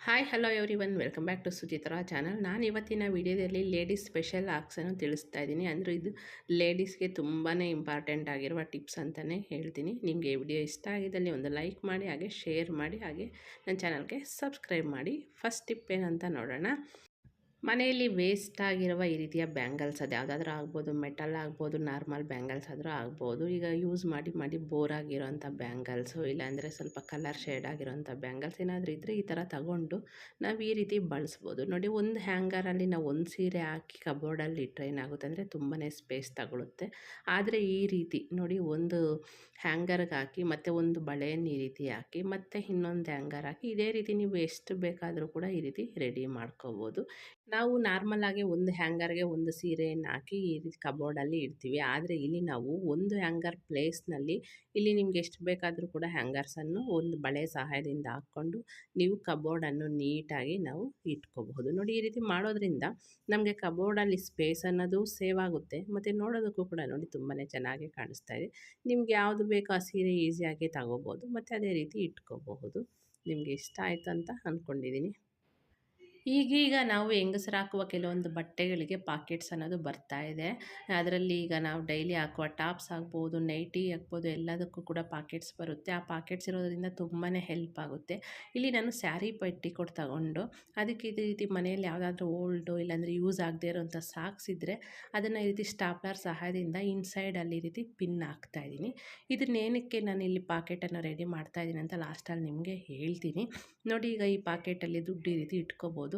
Hi hello everyone welcome back to Suchitra channel ನಾನು ಇವತ್ತಿನ ವಿಡಿಯೋದಲ್ಲಿ ಲೇಡೀಸ್ ಸ್ಪೆಷಲ್ ಆಕ್ಸನ್ನು ತಿಳಿಸ್ತಾ ಇದ್ದೀನಿ. ಅಂದರೆ ಇದು ಲೇಡೀಸ್ಗೆ ತುಂಬಾ ಇಂಪಾರ್ಟೆಂಟ್ ಆಗಿರುವ ಟಿಪ್ಸ್ ಅಂತಲೇ ಹೇಳ್ತೀನಿ. ನಿಮಗೆ ವಿಡಿಯೋ ಇಷ್ಟ ಆಗಿದ್ದಲ್ಲಿ ಒಂದು ಲೈಕ್ ಮಾಡಿ, ಹಾಗೆ ಶೇರ್ ಮಾಡಿ, ಹಾಗೆ ನನ್ನ ಚಾನಲ್ಗೆ ಸಬ್ಸ್ಕ್ರೈಬ್ ಮಾಡಿ. ಫಸ್ಟ್ ಟಿಪ್ ಏನಂತ ನೋಡೋಣ. ಮನೆಯಲ್ಲಿ ವೇಸ್ಟ್ ಆಗಿರುವ ಈ ರೀತಿಯ ಬ್ಯಾಂಗಲ್ಸ್ ಅದು. ಯಾವುದಾದ್ರೂ ಆಗ್ಬೋದು ಮೆಟಲ್ ಆಗ್ಬೋದು ನಾರ್ಮಲ್ ಬ್ಯಾಂಗಲ್ಸ್ ಆದರೂ ಆಗ್ಬೋದು. ಈಗ ಯೂಸ್ ಮಾಡಿ ಮಾಡಿ ಬೋರ್ ಆಗಿರೋಂಥ ಬ್ಯಾಂಗಲ್ಸು ಇಲ್ಲಾಂದರೆ ಸ್ವಲ್ಪ ಕಲರ್ ಶೇಡ್ ಆಗಿರೋಂಥ ಬ್ಯಾಂಗಲ್ಸ್ ಏನಾದರೂ ಇದ್ದರೆ ಈ ಥರ ತಗೊಂಡು ನಾವು ಈ ರೀತಿ ಬಳಸ್ಬೋದು. ನೋಡಿ, ಒಂದು ಹ್ಯಾಂಗರಲ್ಲಿ ನಾವು ಒಂದು ಸೀರೆ ಹಾಕಿ ಕಬೋರ್ಡಲ್ಲಿ ಇಟ್ಟರೆ ಏನಾಗುತ್ತೆ ಅಂದರೆ ತುಂಬಾ ಸ್ಪೇಸ್ ತಗೊಳುತ್ತೆ. ಆದರೆ ಈ ರೀತಿ, ನೋಡಿ, ಒಂದು ಹ್ಯಾಂಗರ್ಗೆ ಹಾಕಿ ಮತ್ತು ಒಂದು ಬಳೆಯನ್ನು ಈ ರೀತಿ ಹಾಕಿ ಮತ್ತು ಇನ್ನೊಂದು ಹ್ಯಾಂಗರ್ ಹಾಕಿ, ಇದೇ ರೀತಿ ನೀವು ಎಷ್ಟು ಬೇಕಾದರೂ ಕೂಡ ಈ ರೀತಿ ರೆಡಿ ಮಾಡ್ಕೋಬೋದು. ನಾವು ನಾರ್ಮಲ್ ಆಗಿ ಒಂದು ಹ್ಯಾಂಗರ್ಗೆ ಒಂದು ಸೀರೆಯನ್ನು ಹಾಕಿ ಈ ರೀತಿ ಕಬೋರ್ಡಲ್ಲಿ ಇಡ್ತೀವಿ. ಆದರೆ ಇಲ್ಲಿ ನಾವು ಒಂದು ಹ್ಯಾಂಗರ್ ಪ್ಲೇಸ್ನಲ್ಲಿ ಇಲ್ಲಿ ನಿಮ್ಗೆ ಎಷ್ಟು ಬೇಕಾದರೂ ಕೂಡ ಹ್ಯಾಂಗರ್ಸನ್ನು ಒಂದು ಬಳೆ ಸಹಾಯದಿಂದ ಹಾಕ್ಕೊಂಡು ನೀವು ಕಬೋರ್ಡನ್ನು ನೀಟಾಗಿ ನಾವು ಇಟ್ಕೋಬಹುದು. ನೋಡಿ, ಈ ರೀತಿ ಮಾಡೋದ್ರಿಂದ ನಮಗೆ ಕಬೋರ್ಡಲ್ಲಿ ಸ್ಪೇಸ್ ಅನ್ನೋದು ಸೇವ್ ಆಗುತ್ತೆ. ಮತ್ತು ನೋಡೋದಕ್ಕೂ ಕೂಡ ನೋಡಿ ತುಂಬಾ ಚೆನ್ನಾಗಿ ಕಾಣಿಸ್ತಾ ಇದೆ. ನಿಮ್ಗೆ ಯಾವುದು ಬೇಕೋ ಆ ಸೀರೆ ಈಸಿಯಾಗಿ ತಗೋಬೋದು ಮತ್ತು ಅದೇ ರೀತಿ ಇಟ್ಕೋಬಹುದು. ನಿಮಗೆ ಇಷ್ಟ ಆಯಿತು ಅಂತ ಅಂದ್ಕೊಂಡಿದ್ದೀನಿ ಈಗೀಗ ನಾವು ಹೆಂಗಸರು ಹಾಕುವ ಕೆಲವೊಂದು ಬಟ್ಟೆಗಳಿಗೆ ಪಾಕೆಟ್ಸ್ ಅನ್ನೋದು ಬರ್ತಾ ಇದೆ. ಅದರಲ್ಲಿ ಈಗ ನಾವು ಡೈಲಿ ಹಾಕುವ ಟಾಪ್ಸ್ ಆಗ್ಬೋದು, ನೈಟಿ ಆಗ್ಬೋದು ಎಲ್ಲದಕ್ಕೂ ಕೂಡ ಪಾಕೆಟ್ಸ್ ಬರುತ್ತೆ. ಆ ಪಾಕೆಟ್ಸ್ ಇರೋದ್ರಿಂದ ತುಂಬಾ ಹೆಲ್ಪ್ ಆಗುತ್ತೆ. ಇಲ್ಲಿ ನಾನು ಸ್ಯಾರಿ ಪಟ್ಟಿ ಕೊಟ್ಟು ತಗೊಂಡು, ಅದಕ್ಕೆ ಇದೇ ರೀತಿ ಮನೆಯಲ್ಲಿ ಯಾವುದಾದ್ರೂ ಓಲ್ಡು ಇಲ್ಲಾಂದರೆ ಯೂಸ್ ಆಗದೇ ಇರೋಂಥ ಸಾಕ್ಸ್ ಇದ್ದರೆ ಅದನ್ನು ಈ ರೀತಿ ಸ್ಟಾಪ್ಲರ್ ಸಹಾಯದಿಂದ ಇನ್ಸೈಡಲ್ಲಿ ಈ ರೀತಿ ಪಿನ್ ಹಾಕ್ತಾ ಇದ್ದೀನಿ. ಇದನ್ನೇನಕ್ಕೆ ನಾನು ಇಲ್ಲಿ ಪಾಕೆಟನ್ನು ರೆಡಿ ಮಾಡ್ತಾ ಇದ್ದೀನಿ ಅಂತ ಲಾಸ್ಟಲ್ಲಿ ನಿಮಗೆ ಹೇಳ್ತೀನಿ. ನೋಡಿ ಈಗ ಈ ಪಾಕೆಟಲ್ಲಿ ದುಡ್ಡು ಈ ರೀತಿ ಇಟ್ಕೋಬೋದು.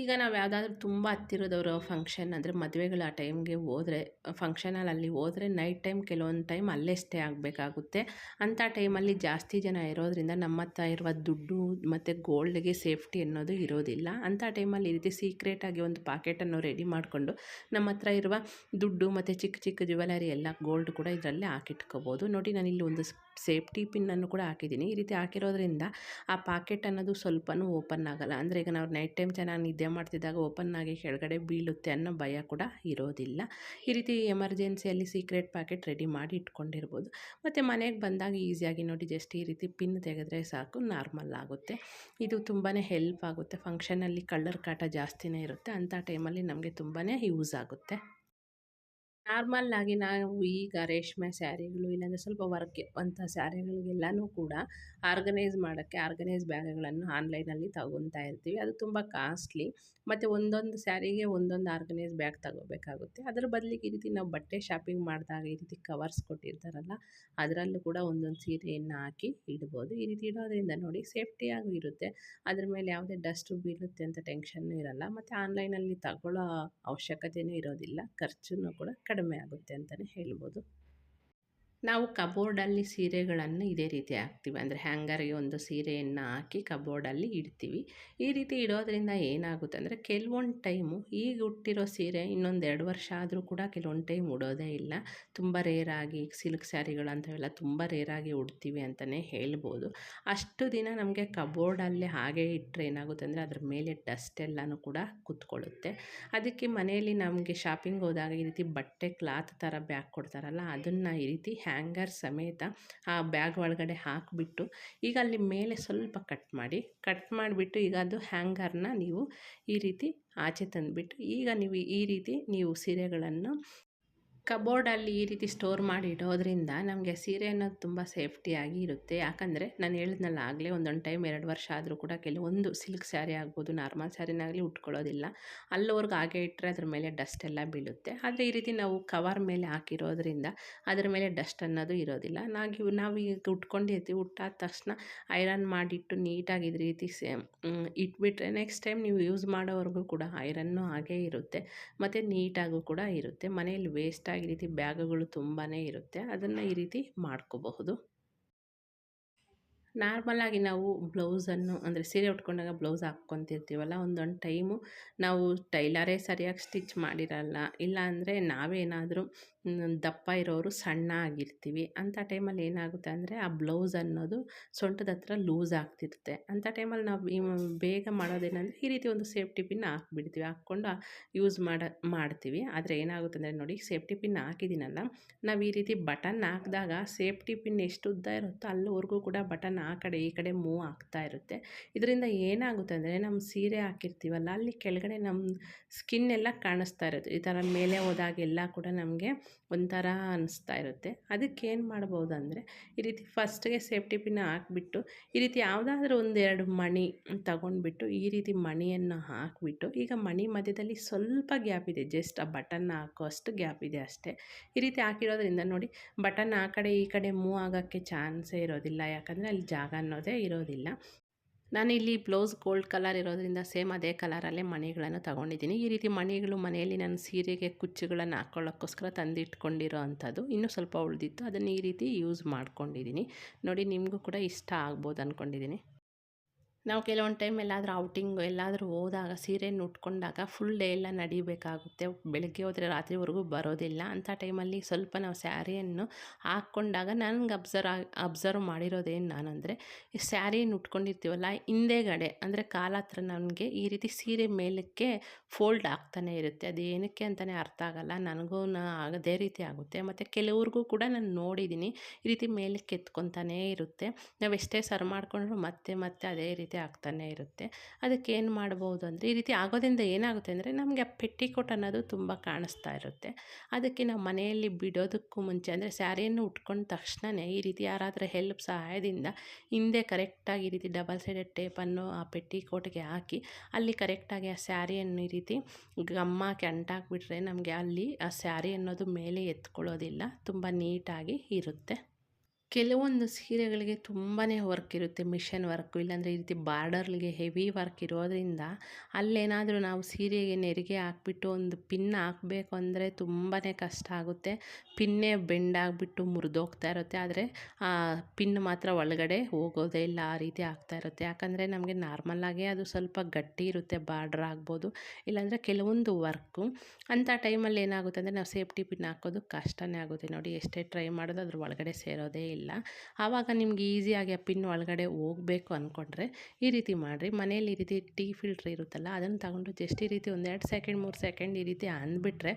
ಈಗ ನಾವು ಯಾವುದಾದ್ರೂ ತುಂಬ ಹತ್ತಿರದವರು ಫಂಕ್ಷನ್ ಅಂದರೆ ಮದುವೆಗಳ ಆ ಟೈಮ್ಗೆ ಹೋದರೆ ಫಂಕ್ಷನಲ್ಲಿ ಅಲ್ಲಿ ಹೋದರೆ ನೈಟ್ ಟೈಮ್ ಕೆಲವೊಂದು ಟೈಮ್ ಅಲ್ಲೇ ಸ್ಟೇ ಆಗಬೇಕಾಗುತ್ತೆ. ಅಂಥ ಟೈಮಲ್ಲಿ ಜಾಸ್ತಿ ಜನ ಇರೋದ್ರಿಂದ ನಮ್ಮ ಹತ್ರ ಇರುವ ದುಡ್ಡು ಮತ್ತು ಗೋಲ್ಡ್ಗೆ ಸೇಫ್ಟಿ ಅನ್ನೋದು ಇರೋದಿಲ್ಲ. ಅಂಥ ಟೈಮಲ್ಲಿ ಈ ರೀತಿ ಸೀಕ್ರೆಟಾಗಿ ಒಂದು ಪಾಕೆಟನ್ನು ರೆಡಿ ಮಾಡಿಕೊಂಡು ನಮ್ಮ ಹತ್ರ ಇರುವ ದುಡ್ಡು ಮತ್ತು ಚಿಕ್ಕ ಚಿಕ್ಕ ಜ್ಯುವೆಲರಿ ಎಲ್ಲ ಗೋಲ್ಡ್ ಕೂಡ ಇದರಲ್ಲೇ ಹಾಕಿಟ್ಕೋಬೋದು. ನೋಡಿ ನಾನು ಇಲ್ಲಿ ಒಂದು ಸೇಫ್ಟಿ ಪಿನ್ನನ್ನು ಕೂಡ ಹಾಕಿದ್ದೀನಿ. ಈ ರೀತಿ ಹಾಕಿರೋದ್ರಿಂದ ಆ ಪಾಕೆಟ್ ಅನ್ನೋದು ಸ್ವಲ್ಪನೂ ಓಪನ್ ಆಗೋಲ್ಲ. ಅಂದರೆ ಈಗ ನಾವು ನೈಟ್ ಟೈಮ್ ಚೆನ್ನಾಗಿ ನಿದ್ದೆ ಮಾಡ್ತಿದ್ದಾಗ ಓಪನ್ ಆಗಿ ಕೆಳಗಡೆ ಬೀಳುತ್ತೆ ಅನ್ನೋ ಭಯ ಕೂಡ ಇರೋದಿಲ್ಲ. ಈ ರೀತಿ ಎಮರ್ಜೆನ್ಸಿಯಲ್ಲಿ ಸೀಕ್ರೆಟ್ ಪ್ಯಾಕೆಟ್ ರೆಡಿ ಮಾಡಿ ಇಟ್ಕೊಂಡಿರ್ಬೋದು. ಮತ್ತು ಮನೆಗೆ ಬಂದಾಗ ಈಸಿಯಾಗಿ ನೋಡಿ ಜಸ್ಟ್ ಈ ರೀತಿ ಪಿನ್ ತೆಗೆದ್ರೆ ಸಾಕು, ನಾರ್ಮಲ್ ಆಗುತ್ತೆ. ಇದು ತುಂಬಾ ಹೆಲ್ಪ್ ಆಗುತ್ತೆ. ಫಂಕ್ಷನಲ್ಲಿ ಕಳ್ಳರ್ ಕಾಟ ಜಾಸ್ತಿನೇ ಇರುತ್ತೆ. ಅಂಥ ಟೈಮಲ್ಲಿ ನಮಗೆ ತುಂಬಾ ಯೂಸ್ ಆಗುತ್ತೆ. ನಾರ್ಮಲ್ ಆಗಿ ನಾವು ಈಗ ರೇಷ್ಮೆ ಸ್ಯಾರಿಗಳು ಇಲ್ಲಾಂದರೆ ಸ್ವಲ್ಪ ವರ್ಕ್ ಅಂಥ ಸ್ಯಾರಿಗಳಿಗೆಲ್ಲನೂ ಕೂಡ ಆರ್ಗನೈಸ್ ಮಾಡೋಕ್ಕೆ ಆರ್ಗನೈಸ್ ಬ್ಯಾಗ್ಗಳನ್ನು ಆನ್ಲೈನಲ್ಲಿ ತಗೊತಾ ಇರ್ತೀವಿ. ಅದು ತುಂಬ ಕಾಸ್ಟ್ಲಿ. ಮತ್ತು ಒಂದೊಂದು ಸ್ಯಾರಿಗೆ ಒಂದೊಂದು ಆರ್ಗನೈಸ್ ಬ್ಯಾಗ್ ತಗೋಬೇಕಾಗುತ್ತೆ. ಅದರ ಬದಲಿಗೆ ಈ ರೀತಿ ನಾವು ಬಟ್ಟೆ ಶಾಪಿಂಗ್ ಮಾಡಿದಾಗ ಈ ರೀತಿ ಕವರ್ಸ್ ಕೊಟ್ಟಿರ್ತಾರಲ್ಲ, ಅದರಲ್ಲೂ ಕೂಡ ಒಂದೊಂದು ಸೀರೆಯನ್ನು ಹಾಕಿ ಇಡ್ಬೋದು. ಈ ರೀತಿ ಇಡೋದ್ರಿಂದ ನೋಡಿ ಸೇಫ್ಟಿಯಾಗೂ ಇರುತ್ತೆ. ಅದ್ರ ಮೇಲೆ ಯಾವುದೇ ಡಸ್ಟು ಬೀಳುತ್ತೆ ಅಂತ ಟೆನ್ಷನ್ನು ಇರಲ್ಲ. ಮತ್ತು ಆನ್ಲೈನಲ್ಲಿ ತಗೊಳ್ಳೋ ಅವಶ್ಯಕತೆಯೂ ಇರೋದಿಲ್ಲ. ಖರ್ಚು ಕೂಡ ಕಡಿಮೆ ಆಗುತ್ತೆ ಅಂತಲೇ ಹೇಳ್ಬೋದು. ನಾವು ಕಬೋರ್ಡಲ್ಲಿ ಸೀರೆಗಳನ್ನು ಇದೇ ರೀತಿ ಹಾಕ್ತೀವಿ. ಅಂದರೆ ಹ್ಯಾಂಗರ್ಗೆ ಒಂದು ಸೀರೆಯನ್ನು ಹಾಕಿ ಕಬೋರ್ಡಲ್ಲಿ ಇಡ್ತೀವಿ. ಈ ರೀತಿ ಇಡೋದ್ರಿಂದ ಏನಾಗುತ್ತೆ ಅಂದರೆ ಕೆಲವೊಂದು ಟೈಮು ಈಗ ಹುಟ್ಟಿರೋ ಸೀರೆ ಇನ್ನೊಂದು ಎರಡು ವರ್ಷ ಆದರೂ ಕೂಡ ಕೆಲವೊಂದು ಟೈಮ್ ಉಡೋದೇ ಇಲ್ಲ. ತುಂಬ ರೇರಾಗಿ ಸಿಲ್ಕ್ ಸ್ಯಾರಿಗಳಂಥವೆಲ್ಲ ತುಂಬ ರೇರಾಗಿ ಉಡ್ತೀವಿ ಅಂತಲೇ ಹೇಳ್ಬೋದು. ಅಷ್ಟು ದಿನ ನಮಗೆ ಕಬೋರ್ಡಲ್ಲೇ ಹಾಗೆ ಇಟ್ಟರೆ ಏನಾಗುತ್ತೆ ಅಂದರೆ ಅದ್ರ ಮೇಲೆ ಡಸ್ಟ್ ಎಲ್ಲನೂ ಕೂಡ ಕೂತ್ಕೊಳ್ಳುತ್ತೆ. ಅದಕ್ಕೆ ಮನೆಯಲ್ಲಿ ನಮಗೆ ಶಾಪಿಂಗ್ ಹೋದಾಗ ಈ ರೀತಿ ಬಟ್ಟೆ ಕ್ಲಾತ್ ಥರ ಬ್ಯಾಗ್ ಕೊಡ್ತಾರಲ್ಲ ಅದನ್ನು ಈ ರೀತಿ ಹ್ಯಾಂಗರ್ ಸಮೇತ ಆ ಬ್ಯಾಗ್ ಒಳಗಡೆ ಹಾಕಿಬಿಟ್ಟು ಈಗ ಅಲ್ಲಿ ಮೇಲೆ ಸ್ವಲ್ಪ ಕಟ್ ಮಾಡಿ, ಕಟ್ ಮಾಡಿಬಿಟ್ಟು ಈಗ ಅದು ಹ್ಯಾಂಗರ್ನ ನೀವು ಈ ರೀತಿ ಆಚೆ ತಂದುಬಿಟ್ಟು ಈಗ ನೀವು ಈ ರೀತಿ ನೀವು ಸೀರೆಗಳನ್ನು ಕಬೋರ್ಡಲ್ಲಿ ಈ ರೀತಿ ಸ್ಟೋರ್ ಮಾಡಿ ಇಡೋದ್ರಿಂದ ನಮಗೆ ಸೀರೆ ಅನ್ನೋದು ತುಂಬ ಸೇಫ್ಟಿಯಾಗಿ ಇರುತ್ತೆ. ಯಾಕಂದರೆ ನಾನು ಹೇಳಿದ್ನಲ್ಲ, ಆಗಲೇ ಒಂದೊಂದು ಟೈಮ್ ಎರಡು ವರ್ಷ ಆದರೂ ಕೂಡ ಕೆಲವೊಂದು ಸಿಲ್ಕ್ ಸ್ಯಾರಿ ಆಗ್ಬೋದು, ನಾರ್ಮಲ್ ಸ್ಯಾರಿನಾಗಲಿ ಉಟ್ಕೊಳ್ಳೋದಿಲ್ಲ. ಅಲ್ಲಿವರೆಗೂ ಹಾಗೆ ಇಟ್ಟರೆ ಅದ್ರ ಮೇಲೆ ಡಸ್ಟ್ ಎಲ್ಲ ಬೀಳುತ್ತೆ. ಆದರೆ ಈ ರೀತಿ ನಾವು ಕವರ್ ಮೇಲೆ ಹಾಕಿರೋದ್ರಿಂದ ಅದ್ರ ಮೇಲೆ ಡಸ್ಟ್ ಅನ್ನೋದು ಇರೋದಿಲ್ಲ. ನಾವು ನಾವು ಈಗ ಉಟ್ಕೊಂಡಿರ್ತೀವಿ ಉಟ್ಟಾದ ತಕ್ಷಣ ಐರನ್ ಮಾಡಿಟ್ಟು ನೀಟಾಗಿ ಇದ್ರ ರೀತಿ ಸೇ ಇಟ್ಬಿಟ್ರೆ ನೆಕ್ಸ್ಟ್ ಟೈಮ್ ನೀವು ಯೂಸ್ ಮಾಡೋವರೆಗೂ ಕೂಡ ಐರನ್ನು ಹಾಗೇ ಇರುತ್ತೆ. ಮತ್ತು ನೀಟಾಗೂ ಕೂಡ ಇರುತ್ತೆ. ಮನೆಯಲ್ಲಿ ವೇಸ್ಟ್ ಈ ರೀತಿ ಬ್ಯಾಗುಗಳು ತುಂಬಾ ಇರುತ್ತೆ ಅದನ್ನು ಈ ರೀತಿ ಮಾಡ್ಕೋಬಹುದು. ನಾರ್ಮಲಾಗಿ ನಾವು ಬ್ಲೌಸನ್ನು ಅಂದರೆ ಸೀರೆ ಉಟ್ಕೊಂಡಾಗ ಬ್ಲೌಸ್ ಹಾಕ್ಕೊತಿರ್ತೀವಲ್ಲ, ಒಂದೊಂದು ಟೈಮು ನಾವು ಟೈಲರೇ ಸರಿಯಾಗಿ ಸ್ಟಿಚ್ ಮಾಡಿರಲ್ಲ. ಇಲ್ಲ ಅಂದರೆ ನಾವೇನಾದರೂ ದಪ್ಪ ಇರೋರು ಸಣ್ಣ ಆಗಿರ್ತೀವಿ. ಅಂಥ ಟೈಮಲ್ಲಿ ಏನಾಗುತ್ತೆ ಅಂದರೆ ಆ ಬ್ಲೌಸ್ ಅನ್ನೋದು ಸೊಂಟದ ಹತ್ರ ಲೂಸ್ ಆಗ್ತಿರುತ್ತೆ. ಅಂಥ ಟೈಮಲ್ಲಿ ನಾವು ಬೇಗ ಮಾಡೋದೇನಂದರೆ ಈ ರೀತಿ ಒಂದು ಸೇಫ್ಟಿ ಪಿನ್ ಹಾಕ್ಬಿಡ್ತೀವಿ. ಹಾಕ್ಕೊಂಡು ಯೂಸ್ ಮಾಡ, ಮಾಡ್ತೀವಿ. ಆದರೆ ಏನಾಗುತ್ತೆ ಅಂದರೆ ನೋಡಿ, ಸೇಫ್ಟಿ ಪಿನ್ ಹಾಕಿದ್ದೀನಲ್ಲ, ನಾವು ಈ ರೀತಿ ಬಟನ್ ಹಾಕಿದಾಗ ಸೇಫ್ಟಿ ಪಿನ್ ಎಷ್ಟು ಉದ್ದ ಇರುತ್ತೋ ಅಲ್ಲಿವರೆಗೂ ಕೂಡ ಬಟನ್ ಆ ಕಡೆ ಈ ಕಡೆ ಮೂವ್ ಆಗ್ತಾ ಇರುತ್ತೆ. ಇದರಿಂದ ಏನಾಗುತ್ತೆ ಅಂದರೆ ನಮ್ಮ ಸೀರೆ ಹಾಕಿರ್ತೀವಲ್ಲ, ಅಲ್ಲಿ ಕೆಳಗಡೆ ನಮ್ಮ ಸ್ಕಿನ್ ಎಲ್ಲ ಕಾಣಿಸ್ತಾ ಇರುತ್ತೆ. ಈ ಥರ ಮೇಲೆ ಹೋದಾಗೆಲ್ಲ ಕೂಡ ನಮಗೆ ಒಂಥರ ಅನಿಸ್ತಾ ಇರುತ್ತೆ. ಅದಕ್ಕೆ ಏನು ಮಾಡ್ಬೋದು ಅಂದರೆ ಈ ರೀತಿ ಫಸ್ಟ್ಗೆ ಸೇಫ್ಟಿ ಪಿನ್ ಹಾಕ್ಬಿಟ್ಟು, ಈ ರೀತಿ ಯಾವುದಾದ್ರೂ ಒಂದೆರಡು ಮಣಿ ತಗೊಂಡ್ಬಿಟ್ಟು, ಈ ರೀತಿ ಮಣಿಯನ್ನು ಹಾಕಿಬಿಟ್ಟು, ಈಗ ಮಣಿ ಮಧ್ಯದಲ್ಲಿ ಸ್ವಲ್ಪ ಗ್ಯಾಪ್ ಇದೆ ಜಸ್ಟ್ ಆ ಬಟನ್ ಹಾಕೋ ಅಷ್ಟು ಗ್ಯಾಪ್ ಇದೆ ಅಷ್ಟೇ. ಈ ರೀತಿ ಹಾಕಿರೋದ್ರಿಂದ ನೋಡಿ ಬಟನ್ ಆ ಕಡೆ ಈ ಕಡೆ ಮೂವ್ ಆಗೋಕ್ಕೆ ಚಾನ್ಸೇ ಇರೋದಿಲ್ಲ. ಯಾಕಂದರೆ ಅಲ್ಲಿ ಜಾಗ ಅನ್ನೋದೇ ಇರೋದಿಲ್ಲ. ನಾನಿಲ್ಲಿ ಬ್ಲೌಸ್ ಗೋಲ್ಡ್ ಕಲರ್ ಇರೋದ್ರಿಂದ ಸೇಮ್ ಅದೇ ಕಲರಲ್ಲೇ ಮಣಿಗಳನ್ನು ತಗೊಂಡಿದ್ದೀನಿ. ಈ ರೀತಿ ಮಣಿಗಳು ಮನೆಯಲ್ಲಿ ನಾನು ಸೀರೆಗೆ ಕುಚ್ಚುಗಳನ್ನು ಹಾಕ್ಕೊಳ್ಳೋಕ್ಕೋಸ್ಕರ ತಂದಿಟ್ಕೊಂಡಿರೋ ಅಂಥದ್ದು ಇನ್ನೂ ಸ್ವಲ್ಪ ಉಳಿದಿತ್ತು. ಅದನ್ನು ಈ ರೀತಿ ಯೂಸ್ ಮಾಡ್ಕೊಂಡಿದ್ದೀನಿ. ನೋಡಿ, ನಿಮಗೂ ಕೂಡ ಇಷ್ಟ ಆಗ್ಬೋದು ಅಂದ್ಕೊಂಡಿದ್ದೀನಿ ನಾವು ಕೆಲವೊಂದು ಟೈಮ್ ಎಲ್ಲಾದರೂ ಔಟಿಂಗ್ ಎಲ್ಲಾದರೂ ಹೋದಾಗ ಸೀರೆಯನ್ನು ಉಟ್ಕೊಂಡಾಗ ಫುಲ್ ಡೇ ಎಲ್ಲ ನಡಿಬೇಕಾಗುತ್ತೆ. ಬೆಳಗ್ಗೆ ಹೋದರೆ ರಾತ್ರಿವರೆಗೂ ಬರೋದಿಲ್ಲ. ಅಂಥ ಟೈಮಲ್ಲಿ ಸ್ವಲ್ಪ ನಾವು ಸ್ಯಾರಿಯನ್ನು ಹಾಕ್ಕೊಂಡಾಗ ನನಗೆ ಅಬ್ಸರ್ವ್ ಅಬ್ಸರ್ವ್ ಮಾಡಿರೋದೇನು ನಾನಂದರೆ, ಈ ಸ್ಯಾರಿಯನ್ನು ಉಟ್ಕೊಂಡಿರ್ತೀವಲ್ಲ, ಹಿಂದೆಗಡೆ ಅಂದರೆ ಕಾಲ ಹತ್ರ ನನಗೆ ಈ ರೀತಿ ಸೀರೆ ಮೇಲಕ್ಕೆ ಫೋಲ್ಡ್ ಆಗ್ತಾನೆ ಇರುತ್ತೆ. ಅದು ಏನಕ್ಕೆ ಅಂತಲೇ ಅರ್ಥ ಆಗಲ್ಲ. ನನಗೂ ಅದೇ ರೀತಿ ಆಗುತ್ತೆ. ಮತ್ತು ಕೆಲವ್ರಿಗೂ ಕೂಡ ನಾನು ನೋಡಿದ್ದೀನಿ ಈ ರೀತಿ ಮೇಲಕ್ಕೆ ಎತ್ಕೊತಾನೇ ಇರುತ್ತೆ. ನಾವು ಎಷ್ಟೇ ಸರ್ ಮಾಡಿಕೊಂಡ್ರು ಮತ್ತೆ ಮತ್ತೆ ಅದೇ ರೀತಿ ಆಗ್ತಾನೆ ಇರುತ್ತೆ. ಅದಕ್ಕೆ ಏನು ಮಾಡ್ಬೋದು ಅಂದರೆ, ಈ ರೀತಿ ಆಗೋದ್ರಿಂದ ಏನಾಗುತ್ತೆ ಅಂದರೆ, ನಮಗೆ ಆ ಪೆಟ್ಟಿಕೋಟ್ ಅನ್ನೋದು ತುಂಬ ಕಾಣಿಸ್ತಾ ಇರುತ್ತೆ. ಅದಕ್ಕೆ ನಾವು ಮನೆಯಲ್ಲಿ ಬಿಡೋದಕ್ಕೂ ಮುಂಚೆ, ಅಂದರೆ ಸ್ಯಾರಿಯನ್ನು ಉಟ್ಕೊಂಡ ತಕ್ಷಣವೇ ಈ ರೀತಿ ಯಾರಾದರೂ ಹೆಲ್ಪ್ ಸಹಾಯದಿಂದ ಹಿಂದೆ ಕರೆಕ್ಟಾಗಿ ಈ ರೀತಿ ಡಬಲ್ ಸೈಡೆಡ್ ಟೇಪನ್ನು ಆ ಪೆಟ್ಟಿಕೋಟ್ಗೆ ಹಾಕಿ, ಅಲ್ಲಿ ಕರೆಕ್ಟಾಗಿ ಆ ಸ್ಯಾರಿಯನ್ನು ಈ ರೀತಿ ಗಮ್ಮಾಕಿ ಅಂಟಾಕ್ಬಿಟ್ರೆ ನಮಗೆ ಅಲ್ಲಿ ಆ ಸ್ಯಾರಿ ಅನ್ನೋದು ಮೇಲೆ ಎತ್ಕೊಳ್ಳೋದಿಲ್ಲ. ತುಂಬ ನೀಟಾಗಿ ಇರುತ್ತೆ. ಕೆಲವೊಂದು ಸೀರೆಗಳಿಗೆ ತುಂಬಾ ವರ್ಕ್ ಇರುತ್ತೆ, ಮಿಷನ್ ವರ್ಕು, ಇಲ್ಲಾಂದರೆ ಈ ರೀತಿ ಬಾರ್ಡರ್ಗೆ ಹೆವಿ ವರ್ಕ್ ಇರೋದರಿಂದ ಅಲ್ಲೇನಾದರೂ ನಾವು ಸೀರೆಗೆ ನೆರಿಗೆ ಹಾಕ್ಬಿಟ್ಟು ಒಂದು ಪಿನ್ ಹಾಕಬೇಕು ಅಂದರೆ ತುಂಬಾ ಕಷ್ಟ ಆಗುತ್ತೆ. ಪಿನ್ನೇ ಬೆಂಡಾಗಿಬಿಟ್ಟು ಮುರಿದೋಗ್ತಾ ಇರುತ್ತೆ, ಆದರೆ ಆ ಪಿನ್ ಮಾತ್ರ ಒಳಗಡೆ ಹೋಗೋದೇ ಇಲ್ಲ, ಆ ರೀತಿ ಆಗ್ತಾ ಇರುತ್ತೆ. ಯಾಕಂದರೆ ನಮಗೆ ನಾರ್ಮಲಾಗೇ ಅದು ಸ್ವಲ್ಪ ಗಟ್ಟಿ ಇರುತ್ತೆ, ಬಾರ್ಡ್ರ್ ಆಗ್ಬೋದು, ಇಲ್ಲಾಂದರೆ ಕೆಲವೊಂದು ವರ್ಕು. ಅಂಥ ಟೈಮಲ್ಲಿ ಏನಾಗುತ್ತೆ ಅಂದರೆ ನಾವು ಸೇಫ್ಟಿ ಪಿನ್ ಹಾಕೋದು ಕಷ್ಟನೇ ಆಗುತ್ತೆ ನೋಡಿ, ಎಷ್ಟೇ ಟ್ರೈ ಮಾಡೋದು ಅದ್ರ ಒಳಗಡೆ ಸೇರೋದೇ ಇಲ್ಲ. ಆವಾಗ ನಿಮ್ಗೆ ಈಸಿಯಾಗಿ ಆ ಪಿನ್ ಒಳಗಡೆ ಹೋಗಬೇಕು ಅಂದ್ಕೊಂಡ್ರೆ ಈ ರೀತಿ ಮಾಡಿರಿ. ಮನೇಲಿ ಈ ರೀತಿ ಟೀ ಫಿಲ್ಟ್ರ್ ಇರುತ್ತಲ್ಲ, ಅದನ್ನು ತಗೊಂಡು ಜಸ್ಟ್ ಈ ರೀತಿ ಒಂದೆರಡು ಸೆಕೆಂಡ್ ಮೂರು ಸೆಕೆಂಡ್ ಈ ರೀತಿ ಅಂದ್ಬಿಟ್ರೆ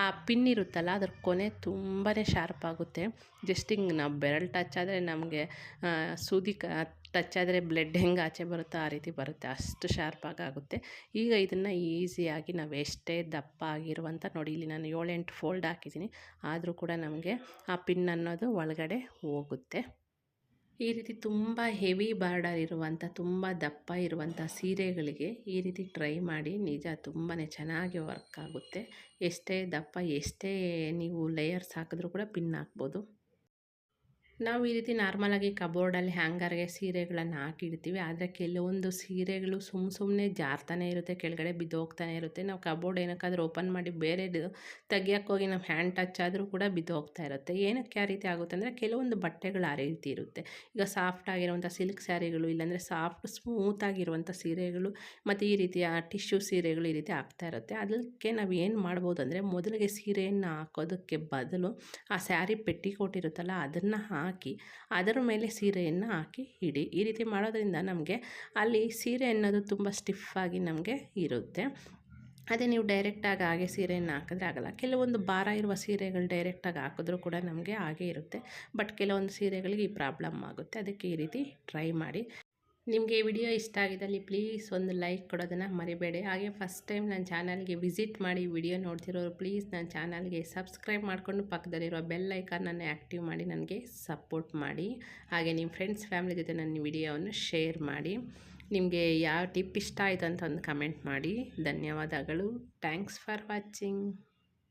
ಆ ಪಿನ್ ಇರುತ್ತಲ್ಲ, ಅದ್ರ ಕೊನೆ ತುಂಬಾ ಶಾರ್ಪ್ ಆಗುತ್ತೆ. ಜಸ್ಟ್ ಹಿಂಗೆ ನಾವು ಬೆರಳು ಟಚ್ ಆದರೆ ನಮಗೆ ಸೂದಿ ಟಚ್ ಆದರೆ ಬ್ಲಡ್ ಹೆಂಗೆ ಆಚೆ ಬರುತ್ತೋ ಆ ರೀತಿ ಬರುತ್ತೆ. ಅಷ್ಟು ಶಾರ್ಪಾಗಿ ಆಗುತ್ತೆ. ಈಗ ಇದನ್ನು ಈಸಿಯಾಗಿ ನಾವು ಎಷ್ಟೇ ದಪ್ಪ ಆಗಿರುವಂಥ ನೋಡಿ, ಇಲ್ಲಿ ನಾನು ಏಳೆಂಟು ಫೋಲ್ಡ್ ಹಾಕಿದ್ದೀನಿ. ಆದರೂ ಕೂಡ ನಮಗೆ ಆ ಪಿನ್ ಅನ್ನೋದು ಒಳಗಡೆ ಹೋಗುತ್ತೆ. ಈ ರೀತಿ ತುಂಬ ಹೆವಿ ಬಾರ್ಡರ್ ಇರುವಂಥ ತುಂಬ ದಪ್ಪ ಇರುವಂಥ ಸೀರೆಗಳಿಗೆ ಈ ರೀತಿ ಟ್ರೈ ಮಾಡಿ ನಿಜ ತುಂಬಾ ಚೆನ್ನಾಗಿ ವರ್ಕ್ ಆಗುತ್ತೆ. ಎಷ್ಟೇ ದಪ್ಪ, ಎಷ್ಟೇ ನೀವು ಲೇಯರ್ಸ್ ಹಾಕಿದ್ರೂ ಕೂಡ ಪಿನ್ ಹಾಕ್ಬೋದು. ನಾವು ಈ ರೀತಿ ನಾರ್ಮಲಾಗಿ ಕಬೋರ್ಡಲ್ಲಿ ಹ್ಯಾಂಗರ್ಗೆ ಸೀರೆಗಳನ್ನು ಹಾಕಿಡ್ತೀವಿ. ಆದರೆ ಕೆಲವೊಂದು ಸೀರೆಗಳು ಸುಮ್ಮ ಸುಮ್ಮನೆ ಜಾರ್ತಾನೆ ಇರುತ್ತೆ, ಕೆಳಗಡೆ ಬಿದ್ದೋಗ್ತಾನೆ ಇರುತ್ತೆ. ನಾವು ಕಬೋರ್ಡ್ ಏನಕ್ಕಾದ್ರೂ ಓಪನ್ ಮಾಡಿ ಬೇರೆ ತೆಗಿಯೋಕ್ಕೋಗಿ ನಾವು ಹ್ಯಾಂಡ್ ಟಚ್ ಆದರೂ ಕೂಡ ಬಿದ್ದೋಗ್ತಾ ಇರುತ್ತೆ. ಏನಕ್ಕೆ ಆ ರೀತಿ ಆಗುತ್ತೆ ಅಂದರೆ ಕೆಲವೊಂದು ಬಟ್ಟೆಗಳು ಆ ರೀತಿ ಇರುತ್ತೆ. ಈಗ ಸಾಫ್ಟ್ ಆಗಿರುವಂಥ ಸಿಲ್ಕ್ ಸ್ಯಾರಿಗಳು ಇಲ್ಲಾಂದರೆ ಸಾಫ್ಟ್ ಸ್ಮೂತ್ ಆಗಿರುವಂಥ ಸೀರೆಗಳು, ಮತ್ತು ಈ ರೀತಿಯ ಟಿಶ್ಯೂ ಸೀರೆಗಳು ಈ ರೀತಿ ಆಗ್ತಾ ಇರುತ್ತೆ. ಅದಕ್ಕೆ ನಾವು ಏನು ಮಾಡ್ಬೋದು ಅಂದರೆ ಮೊದಲಿಗೆ ಸೀರೆಯನ್ನು ಹಾಕೋದಕ್ಕೆ ಬದಲು ಆ ಸ್ಯಾರಿ ಪೆಟ್ಟಿ ಇರುತ್ತಲ್ಲ ಅದನ್ನು ಹಾಕಿ ಅದರ ಮೇಲೆ ಸೀರೆಯನ್ನು ಹಾಕಿ ಇಡಿ. ಈ ರೀತಿ ಮಾಡೋದ್ರಿಂದ ನಮಗೆ ಅಲ್ಲಿ ಸೀರೆ ಅನ್ನೋದು ತುಂಬ ಸ್ಟಿಫಾಗಿ ನಮಗೆ ಇರುತ್ತೆ. ಅದೇ ನೀವು ಡೈರೆಕ್ಟಾಗಿ ಹಾಗೆ ಸೀರೆಯನ್ನು ಹಾಕಿದ್ರೆ ಆಗಲ್ಲ. ಕೆಲವೊಂದು ಭಾರ ಇರುವ ಸೀರೆಗಳು ಡೈರೆಕ್ಟಾಗಿ ಹಾಕಿದ್ರೂ ಕೂಡ ನಮಗೆ ಹಾಗೆ ಇರುತ್ತೆ. ಬಟ್ ಕೆಲವೊಂದು ಸೀರೆಗಳಿಗೆ ಈ ಪ್ರಾಬ್ಲಮ್ ಆಗುತ್ತೆ. ಅದಕ್ಕೆ ಈ ರೀತಿ ಟ್ರೈ ಮಾಡಿ. ನಿಮಗೆ ವಿಡಿಯೋ ಇಷ್ಟ ಆಗಿದ್ದಲ್ಲಿ ಪ್ಲೀಸ್ ಒಂದು ಲೈಕ್ ಕೊಡೋದನ್ನು ಮರಿಬೇಡಿ. ಹಾಗೆ ಫಸ್ಟ್ ಟೈಮ್ ನನ್ನ ಚಾನಲ್ಗೆ ವಿಸಿಟ್ ಮಾಡಿ ವಿಡಿಯೋ ನೋಡ್ತಿರೋರು ಪ್ಲೀಸ್ ನನ್ನ ಚಾನಲ್ಗೆ ಸಬ್ಸ್ಕ್ರೈಬ್ ಮಾಡಿಕೊಂಡು ಪಕ್ಕದಲ್ಲಿರೋ ಬೆಲ್ ಐಕಾನನ್ನು ಆ್ಯಕ್ಟಿವ್ ಮಾಡಿ, ನನಗೆ ಸಪೋರ್ಟ್ ಮಾಡಿ. ಹಾಗೆ ನಿಮ್ಮ ಫ್ರೆಂಡ್ಸ್ ಫ್ಯಾಮಿಲಿ ಜೊತೆ ನನ್ನ ವಿಡಿಯೋವನ್ನು ಶೇರ್ ಮಾಡಿ. ನಿಮಗೆ ಯಾವ ಟಿಪ್ ಇಷ್ಟ ಆಯಿತು ಅಂತ ಒಂದು ಕಮೆಂಟ್ ಮಾಡಿ. ಧನ್ಯವಾದಗಳು. Thanks for watching.